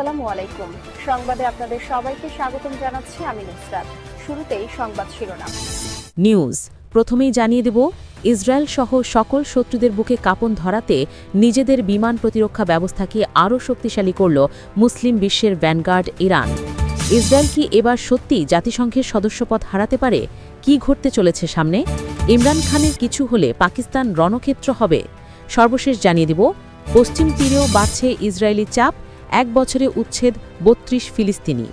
আসসালামু আলাইকুম। সংবাদে আপনাদের সবাইকে স্বাগতম জানাচ্ছি আমি নুসরাত। শুরুতেই সংবাদ শিরোনাম। নিউজ। প্রথমেই জানিয়ে দেব, ইসরায়েল সহ সকল শত্রুদের বুকে কাপন ধরাতে নিজেদের বিমান প্রতিরক্ষা ব্যবস্থাকে আরও শক্তিশালী করল মুসলিম বিশ্বের ভ্যানগার্ড ইরান। ইসরায়েল কি এবার সত্যি জাতিসংঘের সদস্যপদ হারাতে পারে? কি ঘটতে চলেছে সামনে? ইমরান খানের কিছু হলে পাকিস্তান রণক্ষেত্র হবে। সর্বশেষ জানিয়ে দেব, পশ্চিম তীরেও বাড়ছে ইসরায়েলি চাপ এক বছরে উচ্ছেদ বত্রিশ ফিলিস্তিনি।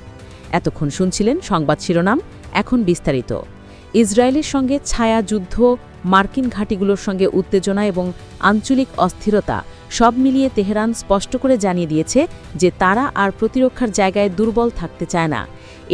এতক্ষণ শুনছিলেন সংবাদ শিরোনাম, এখন বিস্তারিত। ইসরায়েলের সঙ্গে ছায়া যুদ্ধ, মার্কিন ঘাঁটিগুলোর সঙ্গে উত্তেজনা এবং আঞ্চলিক অস্থিরতা সব মিলিয়ে তেহরান স্পষ্ট করে জানিয়ে দিয়েছে যে তারা আর প্রতিরক্ষার জায়গায় দুর্বল থাকতে চায় না।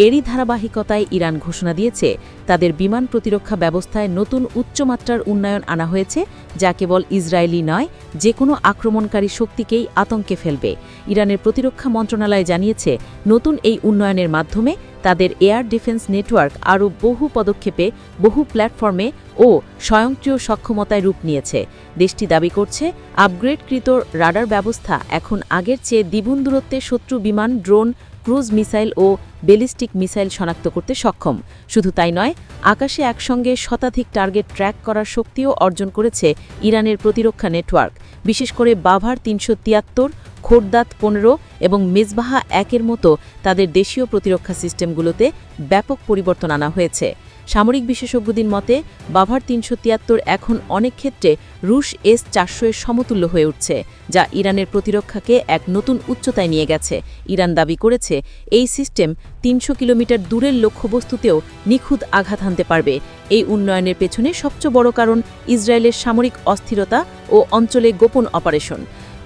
এরই ধারাবাহিকতায় ইরান ঘোষণা দিয়েছে, তাদের বিমান প্রতিরক্ষা ব্যবস্থায় নতুন উচ্চমাত্রার উন্নয়ন আনা হয়েছে, যা কেবল ইসরায়েলি নয় যে কোনো আক্রমণকারী শক্তিকেই আতঙ্কে ফেলবে। ইরানের প্রতিরক্ষা মন্ত্রণালয় জানিয়েছে, নতুন এই উন্নয়নের মাধ্যমে তাদের এয়ার ডিফেন্স নেটওয়ার্ক আরও বহু পদক্ষেপে, বহু প্ল্যাটফর্মে ও স্বয়ংক্রিয় সক্ষমতায় রূপ নিয়েছে। দেশটি দাবি করছে, আপগ্রেডকৃত রাডার ব্যবস্থা এখন আগের চেয়ে দ্বিগুণ দূরত্বে শত্রু বিমান, ড্রোন ক্রুজ মিসাইল ও বেলিস্টিক মিসাইল শনাক্ত করতে সক্ষম। শুধু তাই নয়, আকাশে একসঙ্গে শতাধিক টার্গেট ট্র্যাক করার শক্তিও অর্জন করেছে ইরানের প্রতিরক্ষা নেটওয়ার্ক। বিশেষ করে বাভার তিনশো তিয়াত্তর, খোরদাত পনেরো এবং মেজবাহা একের মতো তাদের দেশীয় প্রতিরক্ষা সিস্টেমগুলোতে ব্যাপক পরিবর্তন আনা হয়েছে। সামরিক বিশেষজ্ঞদের মতে, বাভার তিনশো তিয়াত্তর এখন অনেক ক্ষেত্রে রুশ এস চারশো এর সমতুল্য হয়ে উঠছে, যা ইরানের প্রতিরক্ষাকে এক নতুন উচ্চতায় নিয়ে গেছে। ইরান দাবি করেছে, এই সিস্টেম তিনশো কিলোমিটার দূরের লক্ষ্যবস্তুতেও নিখুঁত আঘাত হানতে পারবে। এই উন্নয়নের পেছনে সবচেয়ে বড় কারণ ইসরায়েলের সামরিক অস্থিরতা ও অঞ্চলে গোপন অপারেশন।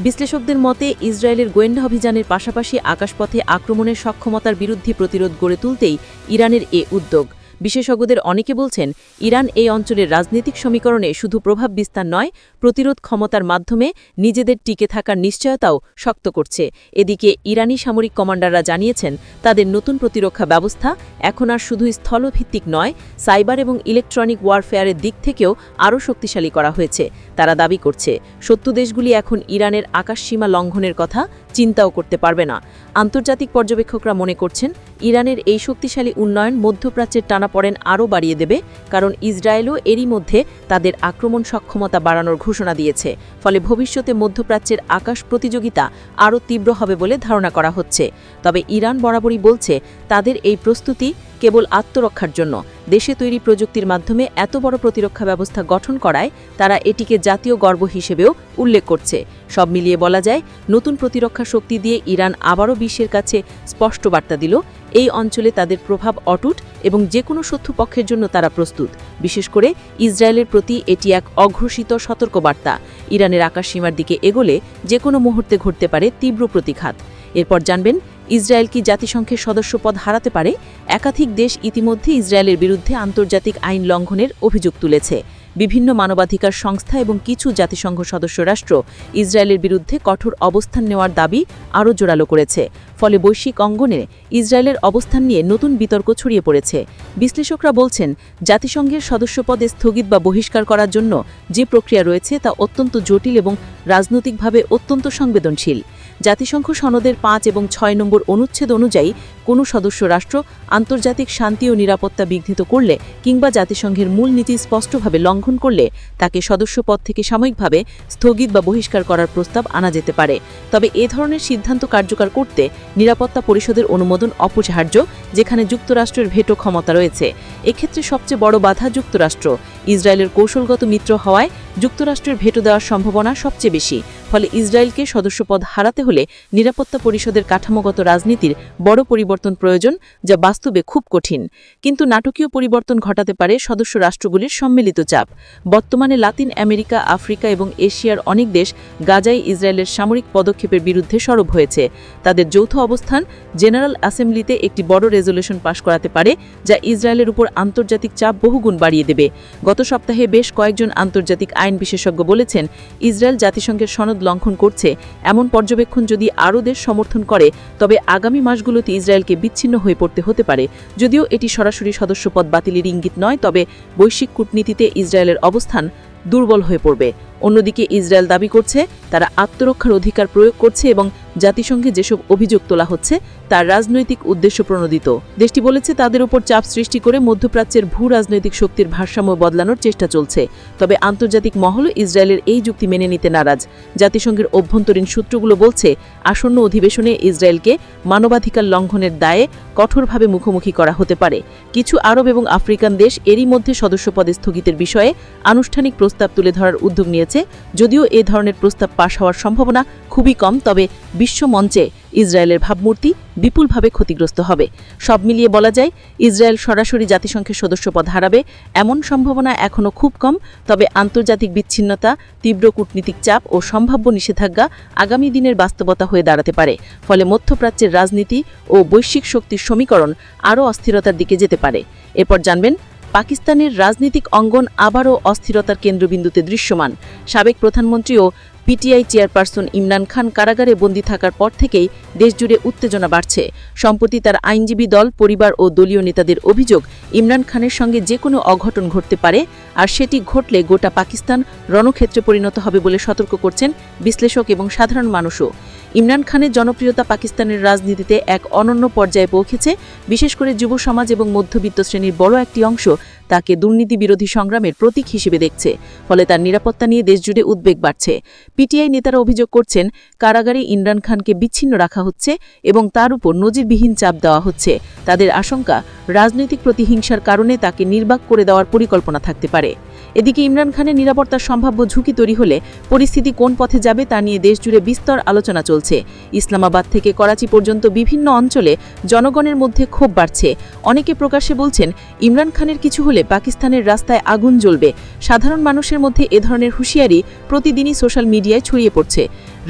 বিশ্লেষকদের মতে, ইসরায়েলের গোয়েন্দা অভিযানের পাশাপাশি আকাশপথে আক্রমণের সক্ষমতার বিরুদ্ধে প্রতিরোধ গড়ে তুলতেই ইরানের এ উদ্যোগ। বিশেষজ্ঞদের অনেকে বলছেন, ইরান এই অঞ্চলের রাজনৈতিক সমীকরণে শুধু প্রভাব বিস্তার নয়, প্রতিরোধ ক্ষমতার মাধ্যমে নিজেদের টিকে থাকার নিশ্চয়তাও শক্ত করছে। এদিকে ইরানি সামরিক কমান্ডাররা জানিয়েছেন, তাদের নতুন প্রতিরক্ষা ব্যবস্থা এখন আর শুধু স্থলভিত্তিক নয়, সাইবার এবং ইলেকট্রনিক ওয়ারফেয়ারের দিক থেকেও আরও শক্তিশালী করা হয়েছে। তারা দাবি করছে শত্রু দেশগুলি এখন ইরানের আকাশসীমা লঙ্ঘনের কথা চিন্তাও করতে পারবে না। আন্তর্জাতিক পর্যবেক্ষকরা মনে করছেন, ইরানের এই শক্তিশালী উন্নয়ন মধ্যপ্রাচ্যের টানাপড়েন আরও বাড়িয়ে দেবে, কারণ ইসরায়েলও এরই মধ্যে তাদের আক্রমণ সক্ষমতা বাড়ানোর ঘোষণা দিয়েছে। ফলে ভবিষ্যতে মধ্যপ্রাচ্যের আকাশ প্রতিযোগিতা আরও তীব্র হবে বলে ধারণা করা হচ্ছে। তবে ইরান বরাবরই বলছে, তাদের এই প্রস্তুতি কেবল আত্মরক্ষার জন্য। দেশে তৈরি প্রযুক্তির মাধ্যমে এত বড় প্রতিরক্ষা ব্যবস্থা গঠন করায় তারা এটিকে জাতীয় গর্ব হিসেবেও উল্লেখ করছে। সব মিলিয়ে বলা যায়, নতুন প্রতিরক্ষা শক্তি দিয়ে ইরান আবারও বিশ্বের কাছে স্পষ্ট বার্তা দিল। এই অঞ্চলে তাদের প্রভাব অটুট এবং যে কোনো শত্রু পক্ষের জন্য তারা প্রস্তুত। বিশেষ করে ইসরায়েলের প্রতি এটি এক অঘোষিত সতর্কবার্তা। ইরানের আকাশসীমার দিকে এগোলে যে কোনো মুহূর্তে ঘটতে পারে তীব্র প্রতিঘাত। এরপর জানবেন ইসরায়েল কি জাতিসংঘের সদস্যপদ হারাতে পারে? একাধিক দেশ ইতিমধ্যে ইসরায়েলের বিরুদ্ধে আন্তর্জাতিক আইন লঙ্ঘনের অভিযোগ তুলেছে। বিভিন্ন মানবাধিকার সংস্থা এবং কিছু জাতিসংঘ সদস্য রাষ্ট্র ইসরায়েলের বিরুদ্ধে কঠোর অবস্থান নেওয়ার দাবি আরও জোরালো করেছে। ফলে বৈশ্বিক অঙ্গনে ইসরায়েলের অবস্থান নিয়ে নতুন বিতর্ক ছড়িয়ে পড়েছে। বিশ্লেষকরা বলছেন, জাতিসংঘের সদস্যপদে স্থগিত বা বহিষ্কার করার জন্য যে প্রক্রিয়া রয়েছে তা অত্যন্ত জটিল এবং রাজনৈতিকভাবে অত্যন্ত সংবেদনশীল। জাতিসংঘ সনদের পাঁচ এবং ছয় নম্বর অনুচ্ছেদ অনুযায়ী কোনো সদস্য রাষ্ট্র আন্তর্জাতিক শান্তি ও নিরাপত্তা বিঘ্নিত করলে কিংবা জাতিসংঘের মূল নীতি স্পষ্টভাবে লঙ্ঘন করলে তাকে সদস্যপদ থেকে সাময়িকভাবে স্থগিত বা বহিষ্কার করার প্রস্তাব আনা যেতে পারে। তবে এ ধরনের সিদ্ধান্ত কার্যকর করতে নিরাপত্তা পরিষদের অনুমোদন অপরিহার্য, যেখানে যুক্তরাষ্ট্রের ভেটো ক্ষমতা রয়েছে। এক্ষেত্রে সবচেয়ে বড় বাধা যুক্তরাষ্ট্র। ইসরায়েলের কৌশলগত মিত্র হওয়ায় যুক্তরাষ্ট্রের ভেটো দেওয়ার সম্ভাবনা সবচেয়ে বেশি। ফলে ইসরায়েলকে সদস্যপদ হারাতে হলে নিরাপত্তা পরিষদের কাঠামোগত রাজনীতির বড় পরিবর্তন প্রয়োজন, যা বাস্তবে খুব কঠিন। কিন্তু নাটকীয় পরিবর্তন ঘটাতে পারে সদস্য রাষ্ট্রগুলির সম্মিলিত চাপ। বর্তমানে লাতিন আমেরিকা, আফ্রিকা এবং এশিয়ার অনেক দেশ গাজায় ইসরায়েলের সামরিক পদক্ষেপের বিরুদ্ধে সরব হয়েছে। তাদের যৌথ অবস্থান জেনারেল অ্যাসেম্বলিতে একটি বড় রেজলিউশন পাশ করাতে পারে, যা ইসরায়েলের উপর আন্তর্জাতিক চাপ বহুগুণ বাড়িয়ে দেবে। গত সপ্তাহে বেশ কয়েকজন আন্তর্জাতিক আইন বিশেষজ্ঞ বলেছেন, ইসরায়েল জাতিসংঘের সনদ লঙ্ঘন করছে, এমন পর্যবেক্ষণ যদি আরও দেশ সমর্থন করে, তবে আগামী মাসগুলোতে ইসরায়েলকে বিচ্ছিন্ন হয়ে পড়তে হতে পারে। যদিও এটি সরাসরি সদস্যপদ বাতিলের ইঙ্গিত নয়, তবে বৈশ্বিক কূটনীতিতে ইসরায়েলের অবস্থান দুর্বল হয়ে পড়বে। অন্যদিকে ইসরায়েল দাবি করছে, তারা আত্মরক্ষার অধিকার প্রয়োগ করছে এবং জাতিসংঘে যেসব অভিযোগ তোলা হচ্ছে, তার রাজনৈতিক উদ্দেশ্য প্রণোদিত। দেশটি বলেছে, তাদের উপর চাপ সৃষ্টি করে মধ্যপ্রাচ্যের ভূ রাজনৈতিক শক্তির ভারসাম্য বদলানোর চেষ্টা চলছে। তবে আন্তর্জাতিক মহল ইসরায়েলের এই যুক্তি মেনে নিতে নারাজ। জাতিসংঘের অভ্যন্তরীণ সূত্রগুলো বলছে, আসন্ন অধিবেশনে ইসরায়েলকে মানবাধিকার লঙ্ঘনের দায়ে কঠোরভাবে মুখোমুখি করা হতে পারে। কিছু আরব এবং আফ্রিকান দেশ এরই মধ্যে সদস্যপদে স্থগিতের বিষয়ে আনুষ্ঠানিক প্রস্তাব তুলে ধরার উদ্যোগ নিয়েছে, যদিও এ ধরনের প্রস্তাব পাশ হওয়ার সম্ভাবনা খুবই কম, তবে বিশ্ব মঞ্চে ইসরায়েলের ভাবমূর্তি বিপুলভাবে ক্ষতিগ্রস্ত হবে। সব মিলিয়ে বলা যায়, ইসরায়েল সরাসরি জাতিসংঘের সদস্যপদ হারাবে এমন সম্ভাবনা এখনও খুব কম, তবে আন্তর্জাতিক বিচ্ছিন্নতা, তীব্র কূটনীতিক চাপ ও সম্ভাব্য নিষেধাজ্ঞা আগামী দিনের বাস্তবতা হয়ে দাঁড়াতে পারে। ফলে মধ্যপ্রাচ্যের রাজনীতি ও বৈশ্বিক শক্তির সমীকরণ আরও অস্থিরতার দিকে যেতে পারে। এরপর জানবেন পাকিস্তানের রাজনৈতিক অঙ্গন আবারও অস্থিরতার কেন্দ্রবিন্দুতে দৃশ্যমান। সাবেক প্রধানমন্ত্রী ও পিটিআই চেয়ারপারসন ইমরান খান কারাগারে বন্দী থাকার পর থেকেই দেশজুড়ে উত্তেজনা বাড়ছে। সম্প্রতি তার আইনজীবী দল, পরিবার ও দলীয় নেতাদের অভিযোগ, ইমরান খানের সঙ্গে যে কোনো অঘটন ঘটতে পারে আর সেটি ঘটলে গোটা পাকিস্তান রণক্ষেত্রে পরিণত হবে বলে সতর্ক করছেন বিশ্লেষক এবং সাধারণ মানুষও। ইমরান খানের জনপ্রিয়তা পাকিস্তানের রাজনীতিতে এক অনন্য পর্যায়ে পৌঁছেছে। বিশেষ করে যুব সমাজ এবং মধ্যবিত্ত শ্রেণির বড় একটি অংশ তাকে দুর্নীতি বিরোধী সংগ্রামের প্রতীক হিসেবে দেখছে। ফলে তার নিরাপত্তা নিয়ে দেশজুড়ে উদ্বেগ বাড়ছে। পিটিআই নেতারা অভিযোগ করছেন, কারাগারে ইমরান খানকে বিচ্ছিন্ন রাখা হচ্ছে এবং তার উপর নজিরবিহীন চাপ দেওয়া হচ্ছে। তাদের আশঙ্কা, রাজনৈতিক প্রতিহিংসার কারণে তাকে নির্বাক করে দেওয়ার পরিকল্পনা থাকতে পারে। এদিকে ইমরান খানের নিরাপত্তার সম্ভাব্য ঝুঁকি তৈরি হলে পরিস্থিতি কোন পথে যাবে তা নিয়ে দেশজুড়ে বিস্তর আলোচনা চলছে। ইসলামাবাদ থেকে করাচি পর্যন্ত বিভিন্ন অঞ্চলে জনগণের মধ্যে ক্ষোভ বাড়ছে। অনেকে প্রকাশ্যে বলছেন, ইমরান খানের কিছু হলে পাকিস্তানের রাস্তায় আগুন জ্বলবে। সাধারণ মানুষের মধ্যে এ ধরনের হুঁশিয়ারি প্রতিদিনই সোশ্যাল মিডিয়ায় ছড়িয়ে পড়ছে।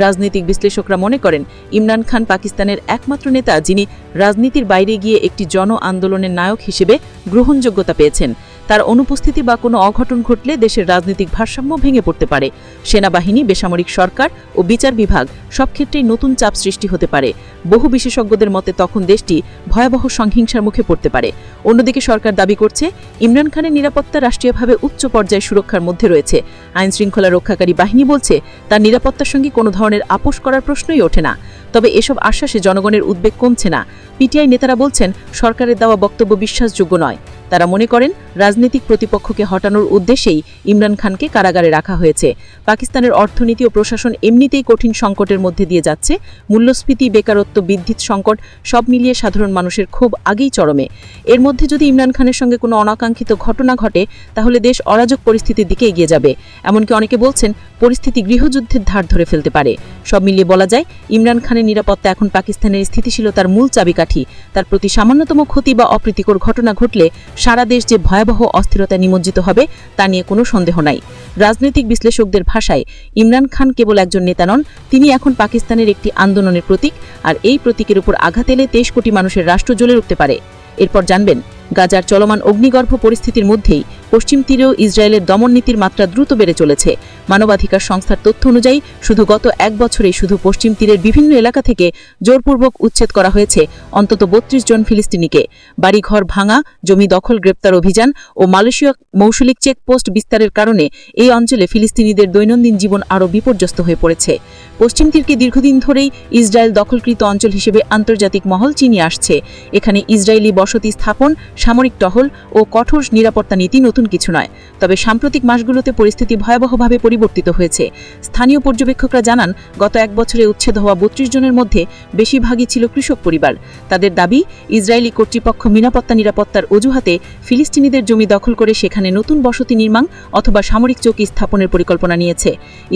রাজনৈতিক বিশ্লেষকরা মনে করেন, ইমরান খান পাকিস্তানের একমাত্র নেতা যিনি রাজনীতির বাইরে গিয়ে একটি জন আন্দোলনের নায়ক হিসেবে গ্রহণযোগ্যতা পেয়েছেন। তার অনুপস্থিতি বা কোনো অঘটন ঘটলে দেশের রাজনৈতিক ভারসাম্য ভেঙে পড়তে পারে। সেনাবাহিনী, বেসামরিক সরকার ও বিচার বিভাগ সব ক্ষেত্রেই নতুন চাপ সৃষ্টি হতে পারে। বহু বিশেষজ্ঞদের মতে তখন দেশটি ভয়াবহ সংহিংসার মুখে পড়তে পারে। অন্যদিকে সরকার দাবি করছে, ইমরান খানের নিরাপত্তা রাষ্ট্রীয়ভাবে উচ্চ পর্যায়ে সুরক্ষার মধ্যে রয়েছে। আইন শৃঙ্খলা রক্ষাকারী বাহিনী বলছে, তার নিরাপত্তার সঙ্গে কোনো ধরনের আপোষ করার প্রশ্নই ওঠে না। তবে এসব আশ্বাসে জনগণের উদ্বেগ কমছে না। পিটিআই নেতারা বলছেন, সরকারের দেওয়া বক্তব্য বিশ্বাসযোগ্য নয়। তারা মনে করেন, রাজনৈতিক প্রতিপক্ষকে হটানোর উদ্দেশ্যেই ইমরান খানকে কারাগারে রাখা হয়েছে। পাকিস্তানের অর্থনীতি ও প্রশাসন এমনিতেই কঠিন সংকটের মধ্যে দিয়ে যাচ্ছে। মূল্যস্ফীতি, বেকারত্ব, বিদ্যুৎ সংকট সব মিলিয়ে সাধারণ মানুষের ক্ষোভ আগেই চরমে। এর মধ্যে যদি ইমরান খানের সঙ্গে কোনো অনাকাঙ্ক্ষিত ঘটনা ঘটে, তাহলে দেশ অরাজক পরিস্থিতির দিকে এগিয়ে যাবে। এমনকি অনেকে বলছেন, পরিস্থিতি গৃহযুদ্ধের ধার ধরে ফেলতে পারে। সব মিলিয়ে বলা যায়, ইমরান খানের নিরাপত্তা এখন পাকিস্তানের স্থিতিশীলতার মূল চাবিকাঠি। তার প্রতি সামান্যতম ক্ষতি বা অপ্রীতিকর ঘটনা ঘটলে সারা দেশ যে ভয়াবহ অস্থিরতা নিমজ্জিত হবে, তা নিয়ে কোনো সন্দেহ নাই। রাজনৈতিক বিশ্লেষকদের ভাষায়, ইমরান খান কেবল একজন নেতা নন, তিনি এখন পাকিস্তানের একটি আন্দোলনের প্রতীক, আর এই প্রতীকের উপর আঘাত এলে তেইশ কোটি মানুষের রাষ্ট্র জ্বলে উঠতে পারে। এরপর জানবেন, গাজার চলমান অগ্নিগর্ভ পরিস্থিতির মধ্যেই পশ্চিম তীরেও ইসরায়েলের দমন নীতির মাত্রা দ্রুত বেড়ে চলেছে। মানবাধিকার সংস্থার তথ্য অনুযায়ী শুধু গত এক বছরে শুধু পশ্চিম তীরের বিভিন্ন এলাকা থেকে জোরপূর্বক উচ্ছেদ করা হয়েছে অন্তত বত্রিশ জন ফিলিস্তিনিকে। বাড়িঘর ভাঙা, জমি দখল, গ্রেপ্তার অভিযান ও মালয়েশীয় মৌসুলিক চেকপোস্ট বিস্তারের কারণে এই অঞ্চলে ফিলিস্তিনিদের দৈনন্দিন জীবন আরও বিপর্যস্ত হয়ে পড়েছে। পশ্চিম তীরকে দীর্ঘদিন ধরেই ইসরায়েল দখলকৃত অঞ্চল হিসেবে আন্তর্জাতিক মহল চিনিয়ে আসছে। এখানে ইসরায়েলি বসতি স্থাপন, সামরিক টহল ও কঠোর নিরাপত্তা নীতি নতুন কিছু নয়। তবে সাম্প্রতিক মাসগুলোতে পরিস্থিতি ভয়াবহভাবে পরিবর্তিত হয়েছে। স্থানীয় পর্যবেক্ষকরা জানান, গত এক বছরে উচ্ছেদ হওয়া বত্রিশ জনের মধ্যে বেশিরভাগই ছিল কৃষক পরিবার। তাদের দাবি, ইসরায়েলি কর্তৃপক্ষ নিরাপত্তা নিরাপত্তার অজুহাতে ফিলিস্তিনিদের জমি দখল করে সেখানে নতুন বসতি নির্মাণ অথবা সামরিক চৌকি স্থাপনের পরিকল্পনা নিয়েছে।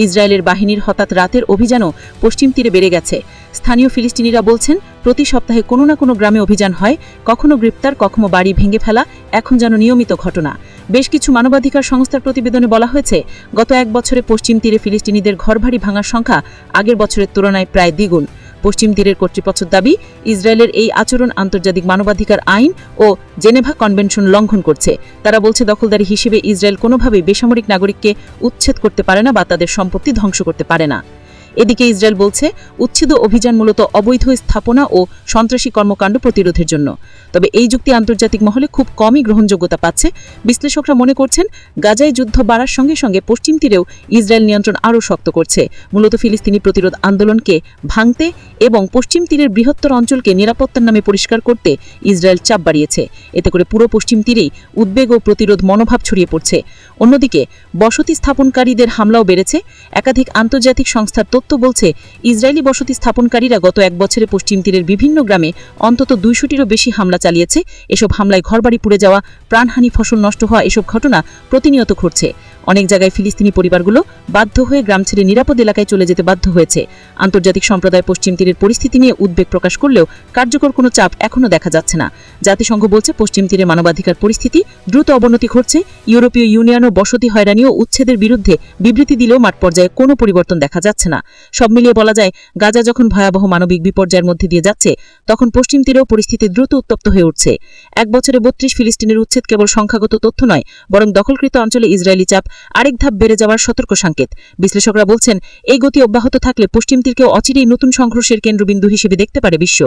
ইসরায়েলের বাহিনীর হঠাৎ রাতের অভিযানও পশ্চিম তীরে বেড়ে গেছে। স্থানীয় ফিলিস্তিনিরা বলছেন, প্রতি সপ্তাহে কোনো না কোনো গ্রামে অভিযান হয়, কখনো গ্রেপ্তার, কখনো বাড়ি ভেঙে ফেলা, এখন যেন নিয়মিত ঘটনা। বেশ কিছু মানবাধিকার সংস্থার প্রতিবেদনে বলা হয়েছে, গত এক বছরে পশ্চিম তীরে ফিলিস্তিনিদের ঘরবাড়ি ভাঙার সংখ্যা আগের বছরের তুলনায় প্রায় দ্বিগুণ। পশ্চিম তীরের কর্তৃপক্ষের দাবি, ইসরায়েলের এই আচরণ আন্তর্জাতিক মানবাধিকার আইন ও জেনেভা কনভেনশন লঙ্ঘন করছে। তারা বলছে, দখলদারি হিসেবে ইসরায়েল কোনোভাবেই বেসামরিক নাগরিককে উচ্ছেদ করতে পারে না বা তাদের সম্পত্তি ধ্বংস করতে পারে না। এদিকে ইসরায়েল বলছে, উচ্ছেদ অভিযান মূলত অবৈধ স্থাপনা ও সন্ত্রাসী কর্মকাণ্ড প্রতিরোধের জন্য। তবে এই যুক্তি আন্তর্জাতিক মহলে খুব কমই গ্রহণযোগ্যতা পাচ্ছে। বিশ্লেষকরা মনে করছেন, গাজায় যুদ্ধ বাড়ার সঙ্গে সঙ্গে পশ্চিম তীরেও ইসরায়েল নিয়ন্ত্রণ আরও শক্ত করছে। মূলত ফিলিস্তিনি প্রতিরোধ আন্দোলনকে ভাঙতে এবং পশ্চিম তীরের বৃহত্তর অঞ্চলকে নিরাপত্তার নামে পরিষ্কার করতে ইসরায়েল চাপ বাড়িয়েছে। এতে করে পুরো পশ্চিম তীরেই উদ্বেগ ও প্রতিরোধ মনোভাব ছড়িয়ে পড়ছে। অন্যদিকে, বসতি স্থাপনকারীদের হামলাও বেড়েছে। একাধিক আন্তর্জাতিক সংস্থার তথ্য বলছে, ইসরায়েলি বসতি স্থাপনকারীরা গত এক বছরে পশ্চিম তীরের বিভিন্ন গ্রামে অন্তত দুইশোটিরও বেশি হামলা চালিয়েছে। এসব হামলায় ঘরবাড়ি পুড়ে যাওয়া, প্রাণহানি ফসল নষ্ট হওয়া এসব ঘটনা প্রতিনিয়ত ঘটছে। অনেক জায়গায় ফিলিস্তিনি পরিবারগুলো বাধ্য হয়ে গ্রাম ছেড়ে নিরাপদ এলাকায় চলে যেতে বাধ্য হয়েছে। আন্তর্জাতিক সম্প্রদায় পশ্চিম তীরের পরিস্থিতি নিয়ে উদ্বেগ প্রকাশ করলেও কার্যকর কোনো চাপ এখনও দেখা যাচ্ছে না। জাতিসংঘ বলছে, পশ্চিম তীরে মানবাধিকার পরিস্থিতি দ্রুত অবনতি ঘটছে। ইউরোপীয় ইউনিয়নও বসতি হয়রানি ও উচ্ছেদের বিরুদ্ধে বিবৃতি দিলেও মাঠ পর্যায়ে কোনো পরিবর্তন দেখা যাচ্ছে না। সব মিলিয়ে বলা যায়, গাজা যখন ভয়াবহ মানবিক বিপর্যয়ের মধ্যে দিয়ে যাচ্ছে, তখন পশ্চিম তীরেও পরিস্থিতি দ্রুত উত্তপ্ত হয়ে উঠছে। এক বছরে বত্রিশ ফিলিস্তিনের উচ্ছেদ কেবল সংখ্যাগত তথ্য নয়, বরং দখলকৃত অঞ্চলে ইসরায়েলি চাপ আরেক ধাপ বেড়ে যাওয়ার সতর্ক সংকেত। বিশ্লেষকরা বলছেন, এই গতি অব্যাহত থাকলে পশ্চিম তীরকেও অচিরেই নতুন সংঘর্ষের কেন্দ্রবিন্দু হিসেবে দেখতে পারে বিশ্ব।